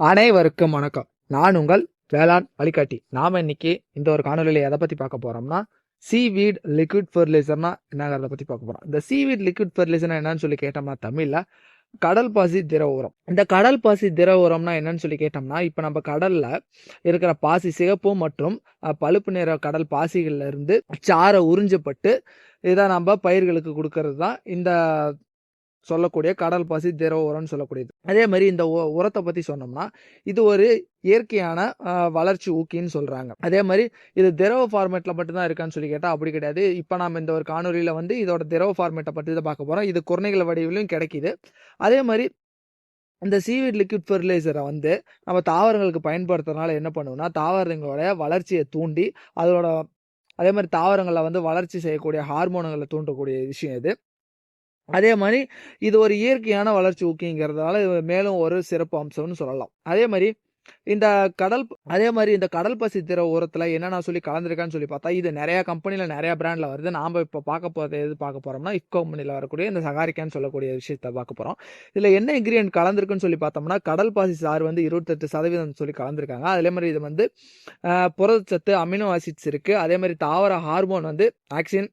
அனைவருக்கும் வணக்கம். நான் உங்கள் வேளாண் வழிகாட்டி. நாம இன்னைக்கு இந்த ஒரு காணொலியில எதை பத்தி பார்க்க போறோம்னா சீவீட் லிக்விட் ஃபெர்டிலைசர்னா என்னங்கிறத பத்தி பார்க்க போறோம். இந்த சீவீட் லிக்விட் ஃபெர்டிலைசர்னா என்னன்னு சொல்லி கேட்டோம்னா தமிழ்ல கடல் பாசி திரவ உரம். இந்த கடல் பாசி திரவ உரம்னா என்னன்னு சொல்லி கேட்டோம்னா இப்போ நம்ம கடல்ல இருக்கிற பாசி சிகப்பு மற்றும் பழுப்பு நிற கடல் பாசிகள்ல இருந்து சாறை உறிஞ்சப்பட்டு இதை நம்ம பயிர்களுக்கு கொடுக்கறது தான் இந்த சொல்லக்கூடிய கடல் பாசி திரவ உரம்னு சொல்லக்கூடியது. அதே மாதிரி இந்த உ- உரத்தை பத்தி சொன்னோம்னா இது ஒரு இயற்கையான வளர்ச்சி ஊக்கின்னு சொல்றாங்க. அதே மாதிரி இது திரவ ஃபார்மேட்ல மட்டும்தான் இருக்கான்னு சொல்லி கேட்டால் அப்படி கிடையாது. இப்போ நாம் இந்த ஒரு காணொலியில வந்து இதோட திரவ ஃபார்மேட்டை பற்றி தான் பார்க்க போறோம். இது குறைநில வடிவிலும் கிடைக்குது. அதே மாதிரி இந்த சீவிட் லிக்விட் ஃபெர்டிலைசரை வந்து நம்ம தாவரங்களுக்கு பயன்படுத்துறதுனால என்ன பண்ணுவோம்னா தாவரங்களோட வளர்ச்சியை தூண்டி அதோட அதே மாதிரி தாவரங்களை வந்து வளர்ச்சி செய்யக்கூடிய ஹார்மோன்களை தூண்டக்கூடிய விஷயம் இது. அதே மாதிரி இது ஒரு இயற்கையான வளர்ச்சி ஊக்கிங்கிறதுனால இது மேலும் ஒரு சிறப்பு அம்சம்னு சொல்லலாம். அதே மாதிரி இந்த கடல் அதே மாதிரி இந்த கடல் பசி திற உரத்தில் என்னென்ன சொல்லி கலந்துருக்கான்னு சொல்லி பார்த்தா இது நிறையா கம்பெனியில் நிறையா பிராண்டில் வருது. நாம் இப்போ பார்க்க போகிறது எது பார்க்க போகிறோம்னா இஃப் கம்பெனியில் வரக்கூடிய இந்த சகாரிக்கான்னு சொல்லக்கூடிய விஷயத்த பார்க்க போகிறோம் இதில் என்ன இன்கிரியன்ட் கலந்துருக்குன்னு சொல்லி பார்த்தோம்னா கடல் பாசி சாறு வந்து இருபத்தெட்டு சதவீதம் சொல்லி கலந்துருக்காங்க. அதே மாதிரி இது வந்து புரதச்சத்து அமினோ ஆசிட்ஸ் இருக்குது அதே மாதிரி தாவர ஹார்மோன் வந்து ஆக்சின்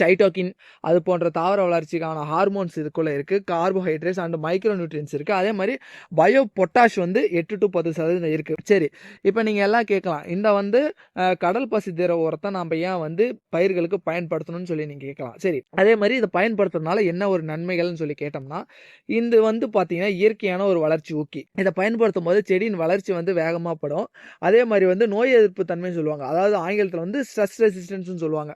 சைட்டோக்கின் அது போன்ற தாவர வளர்ச்சிக்கான ஹார்மோன்ஸ் இதுக்குள்ளே இருக்குது கார்போஹைட்ரேட்ஸ் அண்ட் மைக்ரோ நியூட்ரியன்ஸ் இருக்குது அதே மாதிரி பயோ பொட்டாஷ் வந்து எட்டு டு பத்து சதவீதம் இருக்குது சரி இப்போ நீங்கள் எல்லாம் கேட்கலாம். இந்த வந்து கடல் பசி திர உரத்தை நம்ம ஏன் வந்து பயிர்களுக்கு பயன்படுத்தணும்னு சொல்லி நீங்கள் கேட்கலாம். சரி அதே மாதிரி இதை பயன்படுத்துறதுனால என்ன ஒரு நன்மைகள்னு சொல்லி கேட்டோம்னா இது வந்து பார்த்திங்கன்னா இயற்கையான ஒரு வளர்ச்சி ஊக்கி. இதை பயன்படுத்தும் போது செடியின் வளர்ச்சி வந்து வேகமாக படும். அதே மாதிரி வந்து நோய் எதிர்ப்பு தன்மைன்னு சொல்லுவாங்க. அதாவது ஆங்கிலத்தில் வந்து ஸ்ட்ரெஸ் ரெசிஸ்டன்ஸ்னு சொல்லுவாங்க.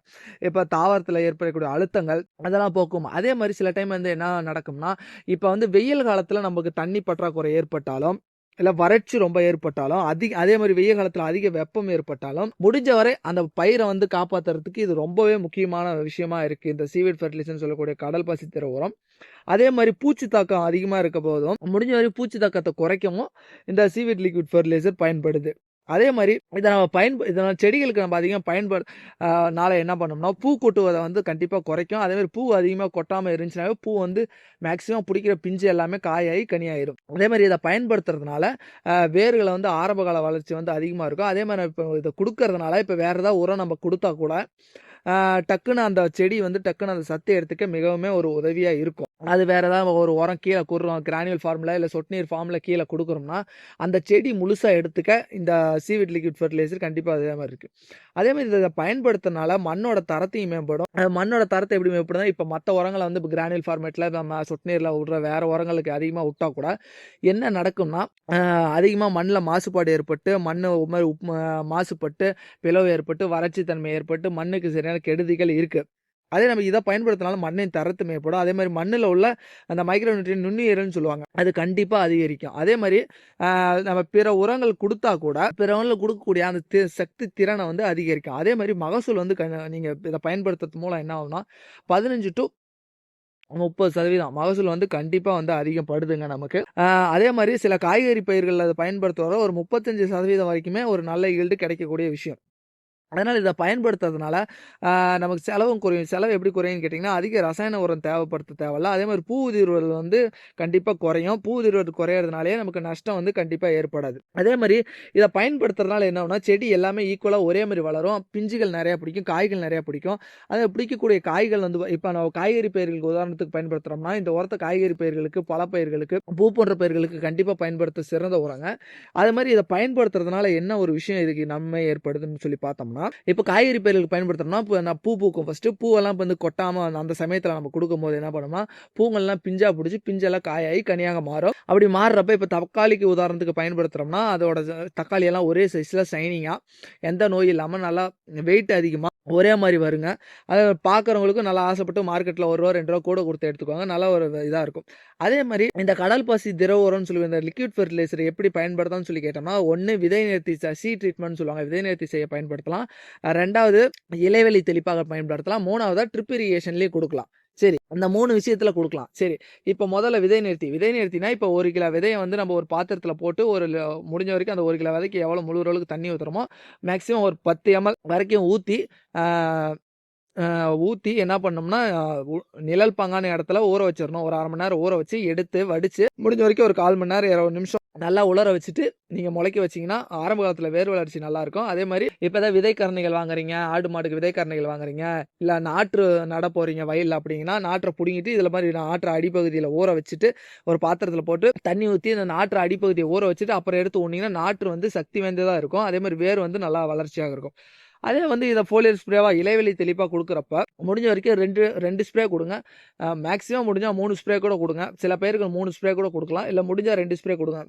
இப்போ தாவரத்தில் ஏற்படக்கூடிய அழுத்தங்கள் அதெல்லாம் போக்கும். அதே மாதிரி சில டைம் வந்து என்ன நடக்கும்னா இப்போ வந்து வெயில் காலத்தில் நமக்கு தண்ணி பற்றாக்குறை ஏற்பட்டாலும் இல்லை வறட்சி ரொம்ப ஏற்பட்டாலும் அதிக அதே மாதிரி வெயில் காலத்தில் அதிக வெப்பம் ஏற்பட்டாலும் முடிஞ்ச வரை அந்த பயிரை வந்து காப்பாற்றுறதுக்கு இது ரொம்பவே முக்கியமான விஷயமா இருக்கு. இந்த சீவிட் ஃபெர்டிலைசர்னு சொல்லக்கூடிய கடல் பசி திர உரம். அதே மாதிரி பூச்சி தாக்கம் அதிகமாக இருக்க போதும் முடிஞ்ச வரை பூச்சி தாக்கத்தை குறைக்கவும் இந்த சீவிட் லிக்விட் ஃபெர்டிலைசர் பயன்படுது. அதே மாதிரி இதை நம்ம பயன்ப இதனால் செடிகளுக்கு நம்ம அதிகம் பயன்படு நாளை என்ன பண்ணோம்னா பூ கொட்டுவதை வந்து கண்டிப்பாக குறைக்கும். அதேமாதிரி பூ அதிகமாக கொட்டாமல் இருந்துச்சுனாவே பூ வந்து மேக்ஸிமம் பிடிக்கிற பிஞ்சு எல்லாமே காயாகி கனியாயிரும் அதே மாதிரி இதை பயன்படுத்துறதுனால வேர்களை வந்து ஆரம்பகால வளர்ச்சி வந்து அதிகமாக இருக்கும். அதே மாதிரி இப்போ இதை கொடுக்கறதுனால இப்போ வேறு ஏதாவது உரம் நம்ம கொடுத்தா கூட டக்குன்னு அந்த செடி வந்து டக்குன்னு அந்த சத்தை எடுத்துக்க மிகவுமே ஒரு உதவியாக இருக்கும். அது வேறு ஏதாவது ஒரு உரம் கீழே கொடுறோம் கிரானியல் ஃபார்மில் இல்லை சொட்டுநீர் ஃபார்மில் கீழே கொடுக்குறோம்னா அந்த செடி முழுசாக எடுத்துக்க இந்த சீவிட் லிக்விட் ஃபெர்டிலைசர் கண்டிப்பாக அதே மாதிரி இருக்குது அதே மாதிரி இதை பயன்படுத்துறதுனால மண்ணோட தரத்தையும் மேம்படும். மண்ணோட தரத்தை எப்படி மேம்படுதுன்னா இப்போ மற்ற உரங்களை வந்து இப்போ கிரானியல் ஃபார்மேட்டில் நம்ம சொட்டு நீரில் விடுற வேறு உரங்களுக்கு அதிகமாக விட்டால் கூட என்ன நடக்கும்னா அதிகமாக மண்ணில் மாசுபாடு ஏற்பட்டு மண் மாதிரி உப்பு மாசுபட்டு பிளவு ஏற்பட்டு வறட்சி தன்மை ஏற்பட்டு மண்ணுக்கு சரியான கெடுதிகள் இருக்குது அதே நம்ம இதை பயன்படுத்தினாலும் மண்ணின் தரத்து மேம்படும். அதே மாதிரி மண்ணில் உள்ள அந்த மைக்ரோ நியூட்ரியன் நுண்ணுயிரல்னு சொல்லுவாங்க. அது கண்டிப்பாக அதிகரிக்கும். அதே மாதிரி நம்ம பிற உரங்கள் கொடுத்தா கூட பிற உரங்கள் கொடுக்கக்கூடிய அந்த தி- சக்தி திறனை வந்து அதிகரிக்கும். அதே மாதிரி மகசூல் வந்து க- நீங்கள் இதை பயன்படுத்துறது மூலம் என்ன ஆகும்னா பதினஞ்சு டு முப்பது சதவீதம் மகசூல் வந்து கண்டிப்பாக வந்து அதிகப்படுதுங்க நமக்கு. அதே மாதிரி சில காய்கறி பயிர்கள் அதை பயன்படுத்துகிற ஒரு முப்பத்தஞ்சு சதவீதம் வரைக்குமே ஒரு நல்ல ஈல்டு கிடைக்கக்கூடிய விஷயம். அதனால் இதை பயன்படுத்துறதுனால நமக்கு செலவும் குறையும். செலவு எப்படி குறையும்னு கேட்டிங்கன்னா அதிக ரசாயன உரம் தேவைப்படுத்த தேவையில்ல. அதே மாதிரி பூ உதிர்வல் வந்து கண்டிப்பாக குறையும். பூ உதிர்வது குறையிறதுனாலே நமக்கு நஷ்டம் வந்து கண்டிப்பாக ஏற்படாது. அதே மாதிரி இதை பயன்படுத்துறதுனால என்ன செடி எல்லாமே ஈக்குவலாக ஒரே மாதிரி வளரும். பிஞ்சுகள் நிறையா பிடிக்கும் காய்கள் நிறையா பிடிக்கும். அதை பிடிக்கக்கூடிய காய்கள் வந்து இப்போ நம்ம காய்கறி பயிர்களுக்கு உதாரணத்துக்கு பயன்படுத்துகிறோம்னா இந்த உரத்தை காய்கறி பயிர்களுக்கு பல பயிர்களுக்கு பூ போன்ற பயிர்களுக்கு கண்டிப்பாக பயன்படுத்த சிறந்த உரங்க. அதே மாதிரி இதை பயன்படுத்துறதுனால என்ன ஒரு விஷயம் இதுக்கு நன்மை ஏற்படுதுன்னு சொல்லி பார்த்தோம்னா இப்போ காய்கறி பயிர்களுக்கு பயன்படுத்துறோம்னா இப்போ நான் பூ பூக்கும் ஃபர்ஸ்ட் பூவெல்லாம் வந்து கொட்டாம அந்த சமயத்தில் நம்ம கொடுக்கும்போது என்ன பண்ணோம்னா பூங்கள்லாம் பிஞ்சா பிடிச்சி பிஞ்செல்லாம் காயாகி கனியாக மாறும். அப்படி மாறுறப்ப இப்போ தக்காளிக்கு உதாரணத்துக்கு பயன்படுத்துறோம்னா அதோட தக்காளி எல்லாம் ஒரே சைஸில் ஷைனிங்காக எந்த நோய் இல்லாமல் நல்லா வெயிட் அதிகமாக ஒரே மாதிரி வருங்க. அதை பார்க்குறவங்களுக்கும் நல்லா ஆசைப்பட்டு மார்க்கெட்டில் ஒரு ரூபா ரெண்டு ரூபா கூட கொடுத்து எடுத்துக்குவாங்க நல்ல ஒரு இதாக இருக்கும். அதே மாதிரி இந்த கடல் பாசி திரவ உரம்னு சொல்லி இந்த லிக்விட் ஃபெர்டிலைசர் எப்படி பயன்படுத்தலாம்னு சொல்லி கேட்டோம்னா ஒன்று விதை நிறுத்தி சீ ட்ரீட்மெண்ட் சொல்லுவாங்க. விதை நிறுத்தி செய்ய பயன்படுத்தலாம். அஹ் ரெண்டாவது இலைவெளி தெளிப்பாக பயன்படுத்தலாம். மூணாவதா ட்ரிப் இரிகேஷன்லேயே கொடுக்கலாம். சரி அந்த மூணு விஷயத்துல கொடுக்கலாம். சரி இப்போ முதல்ல விதை நிறுத்தி. விதை நிறுத்தினா இப்போ ஒரு கிலோ விதையை வந்து நம்ம ஒரு பாத்திரத்தில் போட்டு ஒரு முடிஞ்ச வரைக்கும் அந்த ஒரு கிலோ விதைக்கு எவ்வளோ முழு அளவுக்கு தண்ணி ஊற்றுறோமோ மேக்ஸிமம் ஒரு பத்து எம்எல் வரைக்கும் ஊற்றி ஊற்றி என்ன பண்ணோம்னா நிழல் பங்கான இடத்துல ஊற வச்சிடணும். ஒரு அரை மணி நேரம் ஊற வச்சு எடுத்து வடித்து முடிஞ்ச வரைக்கும் ஒரு கால் மணி நேரம் இருபது நிமிஷம் நல்லா உலர வச்சுட்டு நீங்கள் முளைக்க வச்சீங்கன்னா ஆரம்ப காலத்தில் வேர் வளர்ச்சி நல்லாயிருக்கும் அதே மாதிரி இப்போ ஏதாவது கரணைகள் வாங்குறீங்க ஆடு மாடுக்கு விதை வாங்குறீங்க இல்லை நாற்று நட போகிறீங்க வயலில் அப்படிங்கன்னா நாற்றை பிடுங்கிட்டு இதில் மாதிரி நாற்றை அடிப்பகுதியில் ஊற வச்சுட்டு ஒரு பாத்திரத்தில் போட்டு தண்ணி ஊற்றி அந்த நாற்று அடிப்பகுதியை ஊற வச்சுட்டு அப்புறம் எடுத்து ஊனீங்கன்னா நாற்று வந்து சக்தி வாய்ந்ததாக இருக்கும். அதே மாதிரி வேர் வந்து நல்லா வளர்ச்சியாக இருக்கும். அதே வந்து இதை ஃபோலியர் ஸ்ப்ரேவாக இலைவெளி தெளிப்பாக கொடுக்குறப்ப முடிஞ்ச வரைக்கும் ரெண்டு ரெண்டு ஸ்ப்ரே கொடுங்க. மேக்ஸிமம் முடிஞ்சால் மூணு ஸ்ப்ரே கூட கொடுங்க. சில பேருக்கு மூணு ஸ்ப்ரே கூட கொடுக்கலாம். இல்லை முடிஞ்சால் ரெண்டு ஸ்ப்ரே கொடுங்க.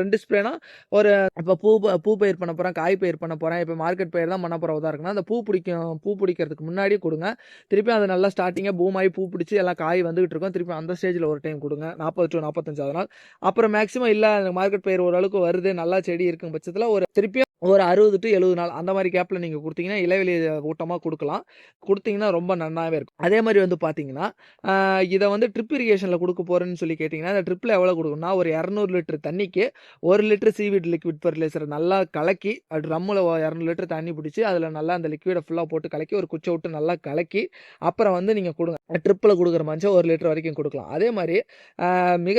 ரெண்டு ஸ்ப்ரேனா ஒரு இப்போ பூ ப- பூ பயிர் பண்ண போகிறேன் காய் பயிர் பண்ண போகிறேன் இப்போ மார்க்கெட் பயிர் தான் பண்ண போகிறதா இருக்குன்னா அந்த பூ பிடிக்கும் பூ பிடிக்கிறதுக்கு முன்னாடியே கொடுங்க. திருப்பி அது நல்லா ஸ்டார்டிங்காக பூமாயி பூ பிடிச்சி எல்லாம் காய் வந்துகிட்டு இருக்கும். திருப்பி அந்த ஸ்டேஜில் ஒரு டைம் கொடுங்க. நாற்பது டு நாற்பத்தஞ்சாவது நாள். அப்புறம் மேக்ஸிமம் இல்லை மார்க்கெட் பயிர் ஓரளவுக்கு வருது நல்லா செடி இருக்கும் பட்சத்தில் ஒரு திருப்பியும் ஒரு அறுபது டு எழுபது நாள் அந்த மாதிரி கேப்பில் நீங்கள் கொடுத்தீங்கன்னா இலைவெளி ஊட்டமாக கொடுக்கலாம். கொடுத்தீங்கன்னா ரொம்ப நன்னாவே இருக்கும். அதே மாதிரி வந்து பார்த்தீங்கன்னா இதை வந்து ட்ரிப் இரிகேஷனில் கொடுக்க போகிறேன்னு சொல்லி கேட்டிங்கன்னா அந்த ட்ரிப்பில் எவ்வளோ கொடுக்கணும்னா ஒரு இரநூறு லிட்டர் தண்ணிக்கு ஒரு லிட்டர் சீவிட் லிக்விட் ஃபர்டிலைசரை நல்லா கலக்கி ட்ரம்மில் இரநூறு லிட்டர் தண்ணி பிடிச்சி அதில் நல்லா அந்த லிக்விடை ஃபுல்லாக போட்டு கலக்கி ஒரு குச்சை விட்டு நல்லா கலக்கி அப்புறம் வந்து நீங்கள் கொடுங்க. ட்ரிப்பில் கொடுக்குற மாதிரி ஒரு லிட்டர் வரைக்கும் கொடுக்கலாம். அதே மாதிரி மிக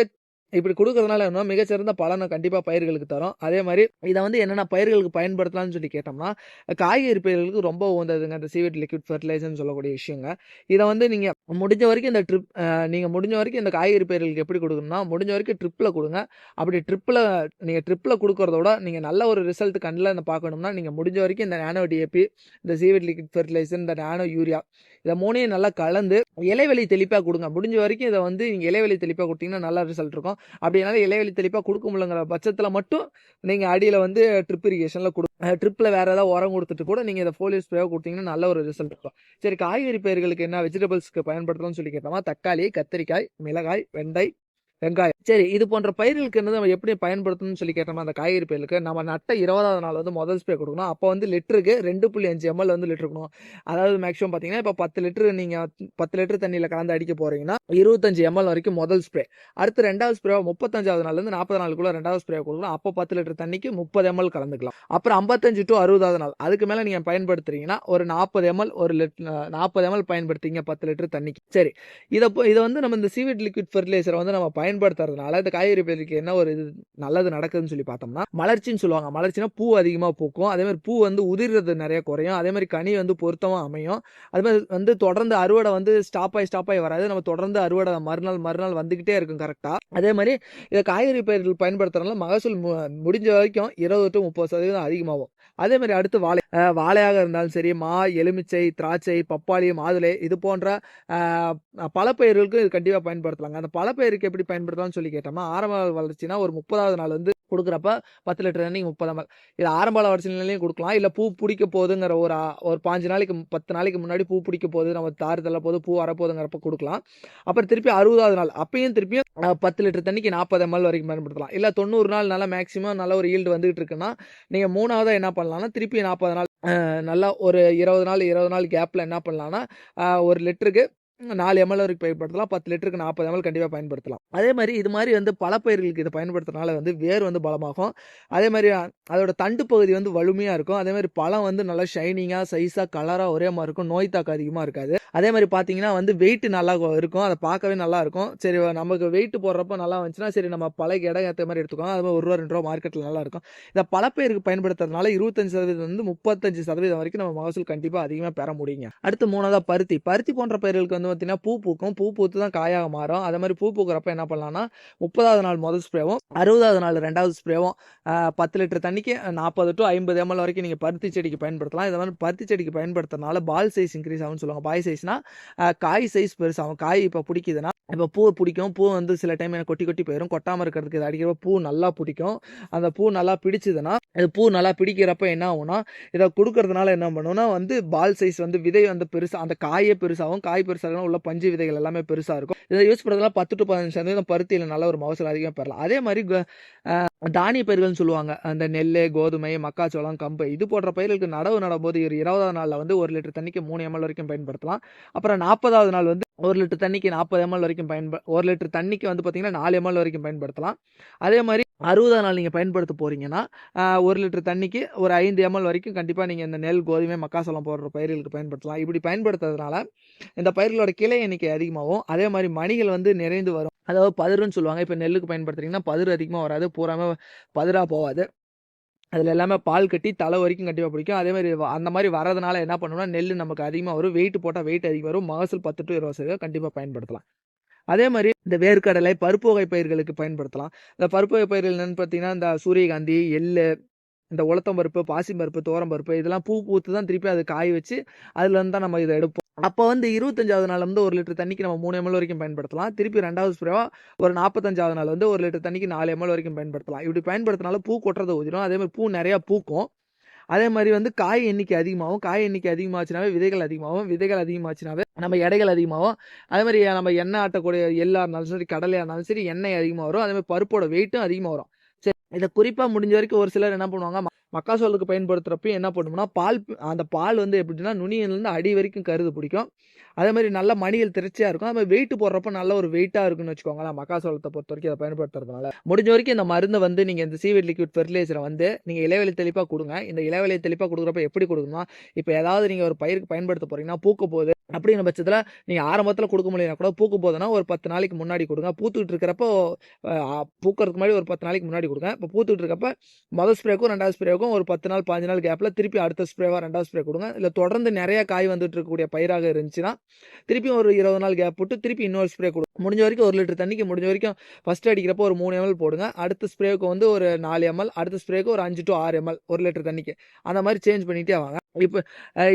இப்படி கொடுக்கறதுனால என்ன மிகச்சிறந்த பலனை கண்டிப்பாக பயிர்களுக்கு தரும். அதே மாதிரி இதை வந்து என்னென்ன பயிர்களுக்கு பயன்படுத்தலாம்னு சொல்லி கேட்டோம்னா காய்கறி பயிர்களுக்கு ரொம்ப உகந்ததுங்க. அந்த சீவிட் லிக்விட் ஃபர்டிலைசர்னு சொல்லக்கூடிய விஷயங்க. இதை வந்து நீங்கள் முடிஞ்ச வரைக்கும் இந்த ட்ரிப் நீங்கள் முடிஞ்ச வரைக்கும் இந்த காய்கறி பயிர்களுக்கு எப்படி கொடுக்கணும்னா முடிஞ்ச வரைக்கும் ட்ரிப்பில் கொடுங்க. அப்படி ட்ரிப்பில் நீங்கள் ட்ரிப்பில் கொடுக்குறத விட நீங்கள் நல்ல ஒரு ரிசல்ட் கண்ணில் இந்த பார்க்கணும்னா நீங்கள் முடிஞ்ச வரைக்கும் இந்த நானோ டிஏபி இந்த சீவிட் லிக்விட் ஃபர்டிலைசர் இந்த நானோ யூரியா இதை மூணையும் நல்லா கலந்து இலைவெளி தெளிப்பாக கொடுங்க. முடிஞ்ச வரைக்கும் இதை வந்து நீங்கள் இலைவெளி தெளிப்பாக கொடுத்தீங்கன்னா நல்லா ரிசல்ட் இருக்கும். அப்படினால இலைவெளி தெளிப்பாக கொடுக்க முடியலங்கிற பட்சத்தில் மட்டும் நீங்கள் அடியில் வந்து ட்ரிப் இரிகேஷனில் கொடு ட்ரிப்பில் வேறு ஏதாவது உரம் கொடுத்துட்டு கூட நீங்கள் இதை ஃபோலியோ ஸ்ப்ரேவாக கொடுத்தீங்கன்னா நல்ல ஒரு ரிசல்ட் இருக்கும். சரி காய்கறி பயிர்களுக்கு என்ன வெஜிடபிள்ஸ்க்கு பயன்படுத்தணும்னு சொல்லி கேட்டோமா? தக்காளி கத்திரிக்காய் மிளகாய் வெண்டை வெங்காயம். சரி இது போன்ற பயிர்களுக்கு என்ன நம்ம எப்படி பயன்படுத்தணும்னு சொல்லி கேட்டோம்னா அந்த காய்கறி பயிர்களுக்கு. நம்ம நட்ட இருபதாவது நாள் வந்து முதல் ஸ்ப்ரே கொடுக்கணும். அப்போ வந்து லிட்டருக்கு ரெண்டு புள்ளி அஞ்சு எம்எல் வந்து லிட்டர் இருக்கணும் அதாவது மேக்ஸிமம் பார்த்தீங்கன்னா இப்போ பத்து லிட்டர் நீங்கள் பத்து லிட்டர் தண்ணியில் கலந்து அடிக்க போகிறீங்கன்னா இருபத்தஞ்சு எம்எல் வரைக்கும் முதல் ஸ்ப்ரே அடுத்து ரெண்டாவது ஸ்ப்ரே முப்பத்தஞ்சாவது நாள்லேருந்து நாற்பது நாளுக்குள்ள ரெண்டாவது ஸ்ப்ரே கொடுக்கணும். அப்போ பத்து லிட்டர் தண்ணிக்கு முப்பது எம்எல் கலந்துக்கலாம். அப்புறம் ஐம்பத்தஞ்சு டு அறுபதாவது நாள். அதுக்கு மேலே நீங்கள் பயன்படுத்துறீங்கன்னா ஒரு நாற்பது எம்எல் ஒரு லிட் நாற்பது எம்எல் பயன்படுத்திங்க பத்து லிட்டர் தண்ணிக்கு. சரி. இதை இதை வந்து நம்ம இந்த சீவிட் லிக்விட் ஃபெர்டிலைசரை வந்து நம்ம பயன்படுத்துறதுனால இந்த காய்கறி பயிருக்கு என்ன ஒரு இது நல்லது நடக்குதுன்னு சொல்லி பார்த்தோம்னா மலர்ச்சின்னு சொல்லுவாங்க. மலர்ச்சினா பூ அதிகமாக பூக்கும். அதேமாதிரி பூ வந்து உதிர்றது நிறைய குறையும். அதே மாதிரி கனி வந்து பொருத்தமாக அமையும். அது மாதிரி வந்து தொடர்ந்து அறுவடை வந்து ஸ்டாப் ஆகி ஸ்டாப் ஆகி வராது. நம்ம தொடர்ந்து அறுவடை மறுநாள் மறுநாள் வந்துக்கிட்டே இருக்கும் கரெக்டாக அதே மாதிரி இதை காய்கறி பயிர்கள் பயன்படுத்துறதுனால மகசூல் மு- முடிஞ்ச வரைக்கும் இருபது டு முப்பது சதவீதம் அதிகமாகும். அதே மாதிரி அடுத்து வாழை வாழையாக இருந்தாலும் சரி மா எலுமிச்சை திராட்சை பப்பாளி மாதுளை இது போன்ற பல பயிர்களுக்கும் இது கண்டிப்பாக பயன்படுத்தலாங்க. அந்த பல பயிருக்கு எப்படி பயன்படுத்தலாம்னு சொல்லி கேட்டோம்னா ஆரம்ப வளர்ச்சினா ஒரு முப்பதாவது நாள் வந்து கொடுக்குறப்ப பத்து லிட்டர் தண்ணி முப்பது எம்எல் இது ஆரம்ப வளர்ச்சி நிலையிலையும் கொடுக்கலாம். இல்லை பூ பிடிக்க போகுதுங்கிற ஒரு ஒரு பாஞ்சு நாளைக்கு பத்து நாளைக்கு முன்னாடி பூ பிடிக்க போகுது நம்ம தாறு தள்ள போது பூ வரப்போகுதுங்கிறப்ப கொடுக்கலாம். அப்புறம் திருப்பி அறுபதாவது நாள் அப்பயும் திருப்பியும் பத்து லிட்டர் தண்ணிக்கு நாற்பது எம்எல் வரைக்கும் பயன்படுத்தலாம். இல்லை தொண்ணூறு நாள் நல்லா மேக்ஸிமம் நல்ல ஒரு ஈல்டு வந்துகிட்டு இருக்குன்னா நீங்கள் மூணாவதாக என்ன பண்ணலாம்னா திருப்பி நாற்பது நாள் நல்லா ஒரு இருபது நாள் இருபது நாள் கேப்பில் என்ன பண்ணலான்னா ஒரு லிட்டருக்கு நாலு எம்எல் வரைக்கும் பயன்படுத்தலாம் பத்து லிட்டருக்கு நாற்பது எம்எல் கண்டிப்பாக பயன்படுத்தலாம். அதே மாதிரி இது மாதிரி வந்து பல பயிர்களுக்கு இதை பயன்படுத்துறதுனால வந்து வேர் வந்து பலமாகும். அதே மாதிரி அதோட தண்டு பகுதி வந்து வலிமையாக இருக்கும். அதே மாதிரி பழம் வந்து நல்லா ஷைனிங்காக சைஸாக கலராக ஒரே மாதிரி இருக்கும். நோய் தாக்கம் அதிகமாக இருக்காது. அதே மாதிரி பார்த்தீங்கன்னா வந்து வெயிட் நல்லா இருக்கும். அதை பார்க்கவே நல்லா இருக்கும். சரி நமக்கு வெயிட் போடுறப்ப நல்லா வந்துச்சுன்னா சரி நம்ம பழைய இடம் ஏற்ற மாதிரி எடுத்துக்கோங்க. அது மாதிரி ஒரு ரூபா ரெண்டு ரூபா மார்க்கெட்டில் நல்லா இருக்கும். இதை பல பேருக்கு பயன்படுத்துறதுனால இருபத்தஞ்சு சதவீதம் வந்து முப்பத்தஞ்சு சதவீதம் வரைக்கும் நம்ம மகசூல் கண்டிப்பாக அதிகமாக பெற முடியுங்க. அடுத்து மூணாவதாக பருத்தி. பருத்தி போன்ற பயிர்களுக்கு வந்து பார்த்தீங்கன்னா பூ பூக்கும். பூ பூத்து தான் காயாக மாறும். அதே மாதிரி பூ பூக்கிறப்ப என்ன பண்ணலாம்னா முப்பதாவது நாள் முதல் ஸ்ப்ரேவும் அறுபதாவது நாள் ரெண்டாவது ஸ்ப்ரேவும் பத்து லிட்டர் தண்ணிக்கு நாற்பது டு ஐம்பது எம்எல் வரைக்கும் நீங்கள் பருத்தி செடிக்கு பயன்படுத்தலாம். இதை மாதிரி பருத்தி செடிக்கு பயன்படுத்துறதுனால பால் சைஸ் இன்க்ரீஸ் ஆகும்னு சொல்லுவாங்க. பாய் சைஸ்னா காய் சைஸ் பெருசாகும். காய் இப்போ பிடிக்குதுன்னா இப்போ பூ பிடிக்கும். பூ வந்து சில டைம் எனக்கு கொட்டி கொட்டி போயிடும் கொட்டாமல் இருக்கிறதுக்கு இது அடிக்கிறப்ப பூ நல்லா பிடிக்கும். அந்த பூ நல்லா பிடிச்சதுன்னா இது பூ நல்லா பிடிக்கிறப்ப என்ன ஆகும்னா இதை கொடுக்கறதுனால என்ன பண்ணுவோம்னா வந்து பால் சைஸ் வந்து விதை வந்து பெருசாக அந்த காயே பெருசாகும். காய் பெருசாக பெருசாகும் உள்ள பஞ்சு விதைகள் எல்லாமே பெருசாக இருக்கும். இதை யூஸ் பண்ணுறதுலாம் பத்து டு பதினஞ்சு சதவீதம் பருத்தியில் நல்ல ஒரு மகசூல் அதிகமாக பெறலாம். அதே மாதிரி தானிய பயிர்கள்னு சொல்லுவாங்க. அந்த நெல் கோதுமை மக்காச்சோளம் கம்பு இது போன்ற பயிர்களுக்கு நடவு நடும்போது ஒரு இருபதாவது நாளில் வந்து ஒரு லிட்டர் தண்ணிக்கு மூணு எம்எல் வரைக்கும் பயன்படுத்தலாம். அப்புறம் நாற்பதாவது நாள் வந்து ஒரு லிட்டர் தண்ணிக்கு நாற்பது எம்எல் வரைக்கும் பயன்ப ஒரு லிட்டர் தண்ணிக்கு வந்து பார்த்தீங்கன்னா நாலு எம்எல் வரைக்கும் பயன்படுத்தலாம். அதே மாதிரி அறுபதாம் நாள் நீங்கள் பயன்படுத்த போகிறீங்கன்னா ஒரு லிட்டர் தண்ணிக்கு ஒரு ஐந்து எம்எல் வரைக்கும் கண்டிப்பாக நீங்கள் இந்த நெல் கோதுமை மக்காசோளம் போடுற பயிர்களுக்கு பயன்படுத்தலாம். இப்படி பயன்படுத்துறதுனால இந்த பயிர்களோட கிளை எண்ணிக்கை அதிகமாகும். அதே மாதிரி மணிகள் வந்து நிறைந்து வரும். அதாவது பதிருன்னு சொல்லுவாங்க. இப்போ நெல்லுக்கு பயன்படுத்துறீங்கன்னா பதிர் அதிகமாக வராது. பூராம பதிராக போகாது அதில் எல்லாமே பால் கட்டி தலை வரைக்கும் கண்டிப்பாக பிடிக்கும். அதே மாதிரி வ- அந்த மாதிரி வரதுனால என்ன பண்ணணும்னா நெல் நமக்கு அதிகமாக வரும். வெயிட் போட்டால் வெயிட் அதிகமாக வரும். மகசூல் பத்து டு இருபது சதவீதம் கண்டிப்பாக பயன்படுத்தலாம். அதே மாதிரி இந்த வேர்க்கடலை பருப்பு வகை பயிர்களுக்கு பயன்படுத்தலாம். இந்த பருப்பு வகை பயிர்கள் என்னன்னு பார்த்தீங்கன்னா இந்த சூரியகாந்தி எள்ளு இந்த உளத்தம்பருப்பு பருப்பு தோரம்பருப்பு பருப்பு இதெல்லாம் பூ பூத்து தான் திருப்பி அது காய வச்சு அதுலேருந்து தான் நம்ம இதை எடுப்போம். அப்போ வந்து இருபத்தஞ்சாவது நாள் வந்து ஒரு லிட்டர் தண்ணிக்கு நம்ம மூணு எம்எல் வரைக்கும் பயன்படுத்தலாம். திருப்பி ரெண்டாவது ஸ்ப்ரேவா ஒரு நாற்பத்தஞ்சாவது நாள் வந்து ஒரு லிட்டர் தண்ணிக்கு நாலு எம்எல் வரைக்கும் பயன்படுத்தலாம். இப்படி பயன்படுத்தினால பூ கொட்டுறது ஊதிடும். அதே மாதிரி பூ நிறையா பூக்கும். அதே மாதிரி வந்து காய் எண்ணிக்கை அதிகமாகும். காய் எண்ணிக்கை அதிகமாகச்சுனாவே விதைகள் அதிகமாகும். விதைகள் அதிகமாகச்சுனாவே நம்ம எடைகள் அதிகமாகும். அதே மாதிரி நம்ம எண்ணெய் ஆட்டக்கூடிய எள்ளாக இருந்தாலும் சரி கடலையாக இருந்தாலும் சரி எண்ணெய் அதிகமாக வரும். அதே மாதிரி பருப்போட வெயிட்டும் அதிகமாக வரும். சரி இதை குறிப்பாக முடிஞ்ச வரைக்கும் ஒரு சிலர் என்ன பண்ணுவாங்க ம- மக்காசோளுக்கு பயன்படுத்துகிறப்ப என்ன பண்ணுவோம்னா பால் அந்த பால் வந்து எப்படின்னா நுனியிலேருந்து அடி வரைக்கும் கருது பிடிக்கும். அதே மாதிரி நல்ல மணிகள் திரச்சியாக இருக்கும். அது மாதிரி வெயிட் போடுறப்ப நல்ல ஒரு வெயிட்டாக இருக்குன்னு வச்சுக்கோங்களேன் மக்காசோளத்தை பொறுத்த வரைக்கும் அதை பயன்படுத்துறதுனால. முடிஞ்ச வரைக்கும் இந்த மருந்தை வந்து நீங்கள் இந்த சீவிட் லிக்விட் ஃபெர்டிலைசரை வந்து நீங்கள் இலைவெளி தெளிப்பாக கொடுங்க. இந்த இலைவெளி தெளிப்பாக கொடுக்குறப்ப எப்படி கொடுக்கணும்னா இப்போ ஏதாவது நீங்கள் ஒரு பயிருக்கு பயன்படுத்த போகிறீங்கன்னா பூக்க போகுது அப்படிங்கிற பட்சத்தில் நீங்கள் ஆரம்பத்தில் கொடுக்க முடியலனா கூட பூக்கும் போகுதுன்னா ஒரு பத்து நாளைக்கு முன்னாடி கொடுங்க. பூத்துக்கிட்டு இருக்கிறப்போ பூக்கிறதுக்கு பூக்கறதுக்கு முன்னாடி ஒரு பத்து நாளைக்கு முன்னாடி கொடுங்க. இப்போ பூத்துக்கிட்டு இருக்கப்ப முதல் ஸ்ப்ரேக்கும் ரெண்டாவது ஸ்ப்ரேக்கும் ஒரு பத்து நாள் பாஞ்சு நாள் கேப்பில் திருப்பி அடுத்த ஸ்ப்ரேவாக ரெண்டாவது ஸ்ப்ரே கொடுங்க. இல்லை தொடர்ந்து நிறைய காய் வந்துட்டு இருக்கக்கூடிய பயிராக இருந்துச்சுன்னா திருப்பி ஒரு இருபது நாள் கேப் போட்டு திருப்பி இன்னொரு ஸ்ப்ரே கொடுங்க முடிஞ்ச வரைக்கும் ஒரு லிட்டர் தண்ணிக்கு முடிஞ்ச வரைக்கும் ஃபர்ஸ்ட் அடிக்கிறப்போ ஒரு மூணு எம்எல் போடுங்க. அடுத்த ஸ்ப்ரேவுக்கு வந்து ஒரு நாலு எம்எல் அடுத்த ஸ்ப்ரேக்கு ஒரு அஞ்சு டு ஆறு எம்எல் ஒரு லிட்டர் தண்ணிக்கு. அந்த மாதிரி சேஞ்ச் பண்ணிகிட்டே வாங்க. இப்போ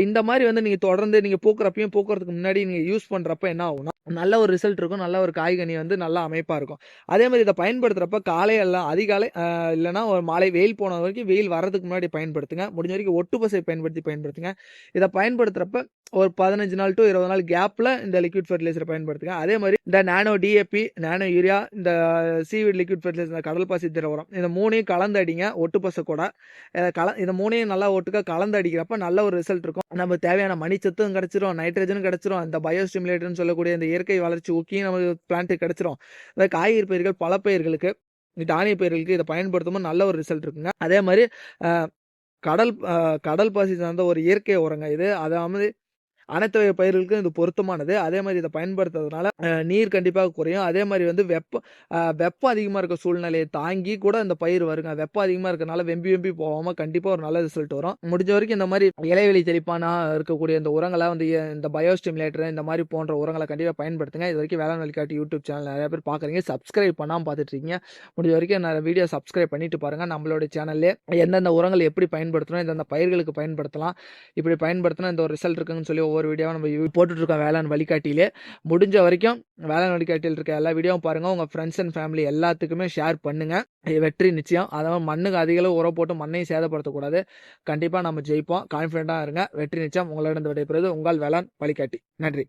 இந்த மாதிரி வந்து நீங்கள் தொடர்ந்து நீங்கள் பூக்கிறப்பையும் போக்குறதுக்கு முன்னாடி நீங்கள் யூஸ் பண்ணுறப்ப என்ன ஆகும்னா நல்ல ஒரு ரிசல்ட் இருக்கும் நல்ல ஒரு காய்கனி வந்து நல்ல அமைப்பாக இருக்கும். அதே மாதிரி இதை பயன்படுத்துகிறப்ப காலையெல்லாம் அதிகாலை இல்லைனா இல்லைன்னா ஒரு மாலை வெயில் போன வரைக்கும் வெயில் வர்றதுக்கு முன்னாடி பயன்படுத்துங்க. முடிஞ்ச வரைக்கும் ஒட்டு பசை பயன்படுத்தி பயன்படுத்துங்க. இதை பயன்படுத்துகிறப்ப ஒரு பதினஞ்சு நாள் டு இருபது நாள் கேப்பில் இந்த லிக்விட் ஃபெர்டிலைசரை பயன்படுத்துங்க. அதே மாதிரி இந்த நானோ டிஏபி நானோ யூரியா இந்த சீவிட் லிக்விட் ஃபெர்டிலைசர் இந்த கடல் பாசி திர உரம் இந்த மூணையும் கலந்து அடிங்க ஒட்டு பசை கூட கல இந்த மூணையும் நல்லா ஒட்டுக்கா கலந்து அடிக்கிறப்ப நல்ல நல்ல ஒரு ரிசல்ட் இருக்கும். நம்ம தேவையான மணிச்சத்தும் கிடைச்சிரும் நைட்ரஜனும் கிடைச்சிரும் பயோ ஸ்டிமுலேட்டர்னு சொல்லக்கூடிய இந்த இயற்கை வளர்ச்சி ஊக்கியும் நமக்கு பிளான்ட்டுக்கு கிடைச்சிரும். இந்த காய்கறி பயிர்கள் பல பயிர்களுக்கு தானிய பயிர்களுக்கு இதை பயன்படுத்தும் போது நல்ல ஒரு ரிசல்ட் இருக்குங்க. அதே மாதிரி கடல் கடல் பாசி சார்ந்த ஒரு இயற்கை உரங்க இது. அதாவது அனைத்து வகை பயிர்களுக்கும் இது பொருத்தமானது. அதே மாதிரி இதை பயன்படுத்துறதுனால நீர் கண்டிப்பாக குறையும். அதே மாதிரி வந்து வெப்பம் வெப்பம் அதிகமாக இருக்க சூழ்நிலையை தாங்கி கூட இந்த பயிர் வருங்க. வெப்பம் அதிகமாக இருக்கனால வெம்பி வெம்பி போகாமல் கண்டிப்பாக ஒரு நல்ல ரிசல்ட் வரும். முடிஞ்ச வரைக்கும் இந்த மாதிரி இலைவெளி தெளிப்பானா இருக்கக்கூடிய இந்த உரங்களை வந்து இந்த பயோஸ்டிமுலேட்டர் இந்த மாதிரி போன்ற உரங்களை கண்டிப்பாக பயன்படுத்துங்க. இது வரைக்கும் வேளாண் வழிகாட்டி யூடியூப் சேனல் நிறைய பேர் பார்க்குறீங்க சப்ஸ்கிரைப் பண்ணாமல் பார்த்துட்டு இருக்கீங்க முடிஞ்ச வரைக்கும் நிறைய வீடியோ சப்ஸ்கிரைப் பண்ணிட்டு பாருங்கள் நம்மளோட சேனல்லே எந்தெந்த உரங்களை எப்படி பயன்படுத்தணும் எந்தெந்த பயிர்களுக்கு பயன்படுத்தலாம் இப்படி பயன்படுத்தினா இந்த ஒரு ரிசல்ட் இருக்குன்னு சொல்லி ஒவ்வொரு வீடியோவும் நம்ம போட்டுட்ருக்கோம் போட்டுட்டு இருக்கோம் வேளாண் வழிகாட்டியிலே முடிஞ்ச வரைக்கும் வேளாண் வழிகாட்டியில் இருக்க எல்லா வீடியோவும் பாருங்கள் உங்கள் ஃப்ரெண்ட்ஸ் அண்ட் ஃபேமிலி எல்லாத்துக்குமே ஷேர் பண்ணுங்கள் வெற்றி நிச்சயம். அதாவது மண்ணுக்கு அதிக அளவு உரம் போட்டு மண்ணையும் சேதப்படுத்தக்கூடாது. கண்டிப்பாக நம்ம ஜெயிப்போம். கான்ஃபிடண்ட்டாக இருங்க. வெற்றி நிச்சயம். உங்களிடம் விடைபெறுவது உங்கள் வேளாண் வழிகாட்டி. நன்றி.